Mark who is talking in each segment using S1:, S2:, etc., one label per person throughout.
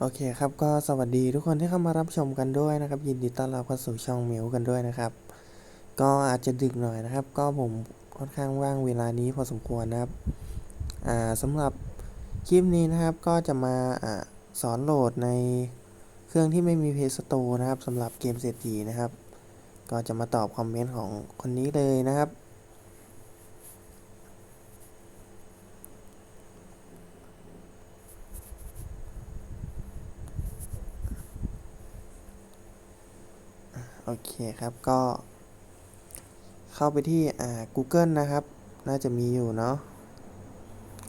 S1: โอเคครับก็สวัสดีทุกคนที่เข้ามารับชมกันด้วยนะครับ ยินดีต้อนรับเข้าสู่ช่องมิวกันด้วยนะครับ ก็อาจจะดึกหน่อยนะครับ ก็ผมค่อนข้างว่างเวลานี้พอสมควรนะครับอ่าสำหรับคลิปนี้นะครับก็จะมาอ่าสอนโหลดในเครื่องที่ไม่มี Play Store นะครับสำหรับเกมเศรษฐีนะครับ ก็จะมาตอบคอมเมนต์ของคนนี้เลยนะครับ โอเคครับก็ เข้าไปที่อ่า Google นะครับ น่าจะมีอยู่เนาะ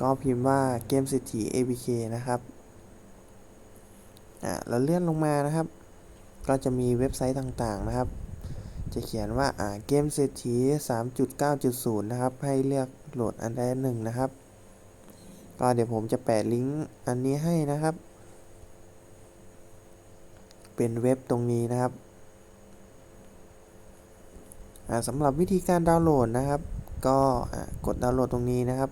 S1: ก็พิมพ์ว่าเกมเศรษฐี APK นะครับอ่าแล้วเลื่อนลงมานะครับ ก็จะมีเว็บไซต์ต่างๆนะครับ จะเขียนว่าอ่าเกมเศรษฐี 3.9.0 นะครับ ให้เลือกโหลดอันใดหนึ่งนะครับ ก็เดี๋ยวผมจะแปะลิงก์อันนี้ให้นะครับ เป็นเว็บตรงนี้นะครับ สำหรับวิธีการดาวน์โหลดนะครับ ก็กดดาวน์โหลดตรงนี้นะครับ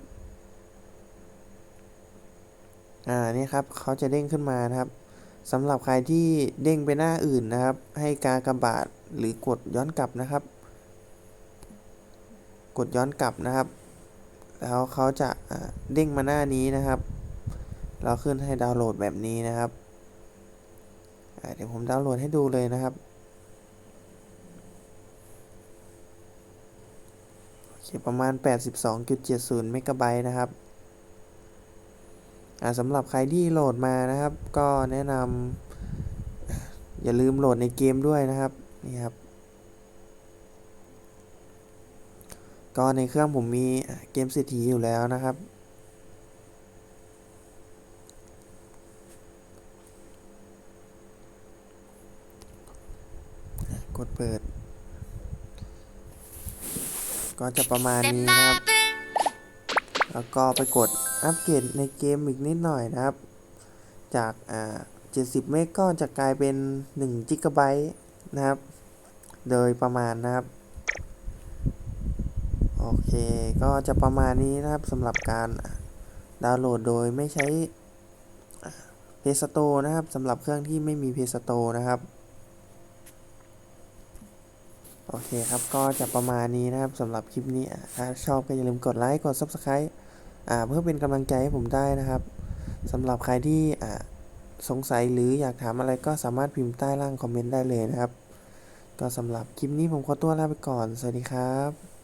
S1: อ่านี่ครับเขาจะเด้งขึ้นมานะครับสำหรับใครที่เด้งไปหน้าอื่นนะครับ ให้การกระบาทหรือกดย้อนกลับนะครับ กดย้อนกลับนะครับ แล้วเขาจะเด้งมาหน้านี้นะครับ เราขึ้นให้ดาวน์โหลดแบบนี้นะครับเดี๋ยวผมดาวน์โหลดให้ดูเลยนะครับ โอเคประมาณ 82.70 เมกะไบต์นะครับอ่าสำหรับใครที่โหลดมานะครับ ก็แนะนำอย่าลืมโหลดในเกมด้วยนะครับนี่ครับ ก็ในเครื่องผมมีเกมเศรษฐีอยู่แล้วนะครับกดเปิด ก็จะประมาณนี้นะครับ แล้วก็ไปกดอัปเกรดในเกมอีกนิดหน่อยนะครับ จากอ่า70 เมกก็จะกลายเป็น1 g b นะครับ โดยประมาณนะครับ โอเค ก็จะประมาณนี้นะครับสำหรับการดาวน์โหลดโดยไม่ใช้ Play Store นะครับสำหรับเครื่องที่ไม่มี Play Store นะครับ โอเคครับ ก็จะประมาณนี้นะครับสำหรับคลิปนี้ถ้าชอบก็อย่าลืมกดไลค์กด Subscribe อ่าเพื่อเป็นกำลังใจให้ผมได้นะครับสำหรับใครที่อ่าสงสัยหรืออยากถามอะไรก็สามารถพิมพ์ใต้ล่างคอมเมนต์ได้เลยนะครับ ก็สำหรับคลิปนี้ผมขอตัวลาไปก่อน สวัสดีครับ